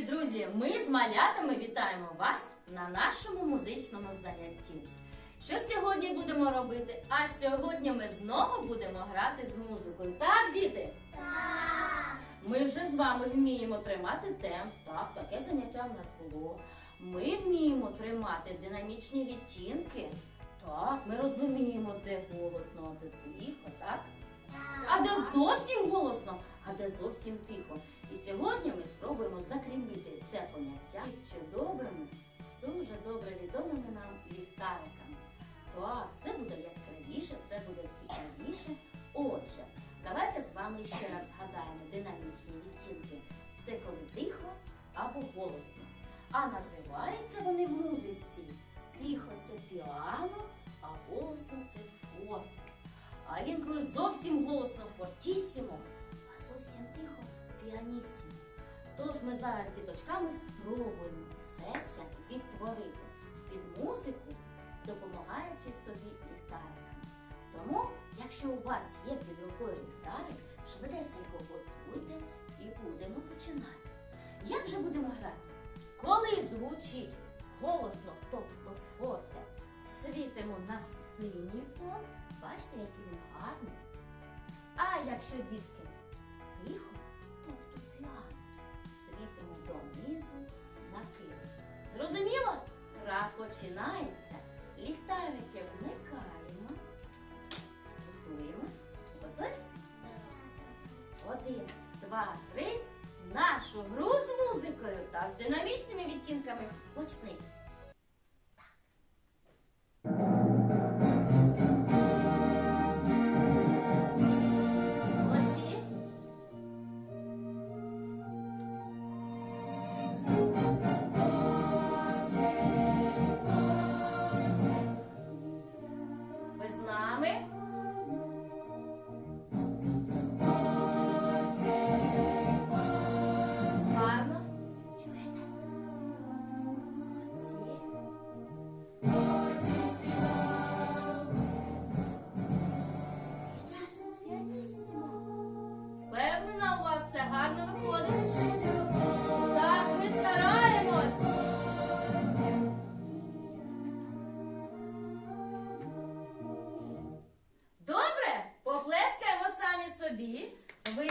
друзі! Ми з малятами вітаємо вас на нашому музичному занятті. Що сьогодні будемо робити? А сьогодні ми знову будемо грати з музикою. Так, діти? Так. Ми вже з вами вміємо тримати темп. Так, таке заняття в нас було. Ми вміємо тримати динамічні відтінки. Так, ми розуміємо, де голосно, а де тихо, так? А де зовсім голосно, а де зовсім тихо. І сьогодні ми спробуємо закріпити це поняття із чудовими, дуже добре відомими нам ліхтариками. Так, це буде яскравіше, це буде цікавіше. Отже, давайте з вами ще раз згадаємо динамічні відтінки. Це коли тихо або голосно. А називаються вони в музиці. Тихо це піано, а голосно це форте. А інколи зовсім голосно тихо піанісімо. Тож ми зараз з діточками спробуємо все це відтворити під музику, допомагаючи собі ліхтариками. Тому, якщо у вас є під рукою ліхтарик, швидесенько готуйте і будемо починати. Як же будемо грати? Коли звучить голосно, тобто форте, світимо на синій фон, бачите, який він гарний. А якщо дітки починається. Ліхтарики вмикаємо. Готуємось. Готові? Один, два, три. Нашу гру з музикою та з динамічними відтінками почни.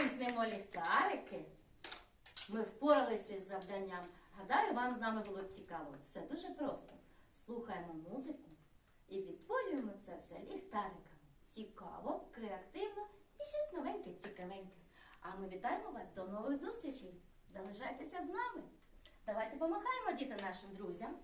Вимкнемо ліхтарики. Ми впоралися з завданням. Гадаю, вам з нами було цікаво. Все дуже просто. Слухаємо музику і відтворюємо це все ліхтариками. Цікаво, креативно і щось новеньке, цікавеньке. А ми вітаємо вас до нових зустрічей. Залишайтеся з нами. Давайте помахаємо діти нашим друзям.